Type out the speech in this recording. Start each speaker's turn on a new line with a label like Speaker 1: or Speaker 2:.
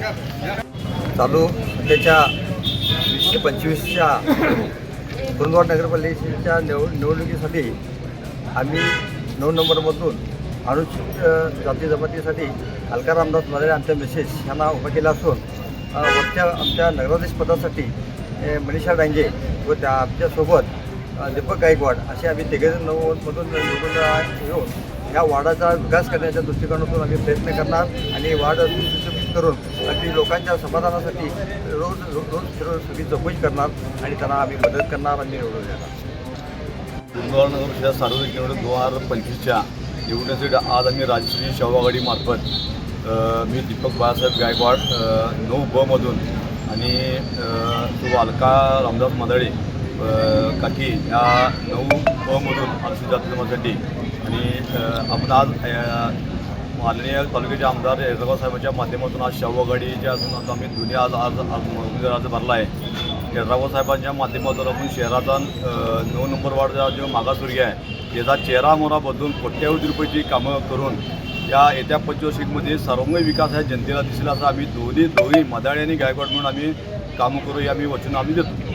Speaker 1: चालू त्याच्या वीसशे पंचवीसच्या कुरुंदवाड नगरपालिकेच्या निव निवडणुकीसाठी आम्ही नऊ नंबरमधून अनुसूचित जाती जमातीसाठी अलका रामदास मदारे आमच्या मिसेस यांना उभा केला असून वरच्या आमच्या नगराधीशपदासाठी मनीषा डांगे व त्या आमच्यासोबत दीपक गायकवाड असे आम्ही तिघेजण नऊमधून निवडून येऊन या वार्डाचा विकास करण्याच्या दृष्टिकोनातून आम्ही प्रयत्न करणार आणि वार्ड करून अगदी लोकांच्या समाधानासाठी रोज रोज रोज फिरून सगळी चौकशी करणार आणि त्यांना आम्ही मदत करणार आणि निवडून देणार.
Speaker 2: कुंदवाड नगर सार्वजनिक निवडणूक दोन हजार पंचवीसच्या निवडणुकीसाठी आज आम्ही राजश्री शाहू मार्फत मी दीपक बाळासाहेब गायकवाड नऊ ब मधून आणि तो अलका रामदास मदाळे काकी या नऊ ब मधून अनुसूचित जातीसाठी आणि आपण आज माननीय तालुक्याचे आमदार हैदराबाद साहेबांच्या माध्यमातून आज शवगाडीच्या अजून आम्ही दुनिया आज आज आज अर्ज भरला आहे. हैदराबाद साहेबांच्या माध्यमातून आपण शहराचा नऊ नंबर वार्डचा जो मागासवर्गीय आहे त्याचा चेहरा मोरा बदलून कोट्यावधी रुपयाची कामं करून या येत्या पंचवर्षिकमध्ये सर्वमय विकास ह्या जनतेला दिसेल असं आम्ही दोन्ही दोन्ही मदाळी आणि गायकवाड म्हणून आम्ही कामं करू हे आम्ही वचन आम्ही देतो.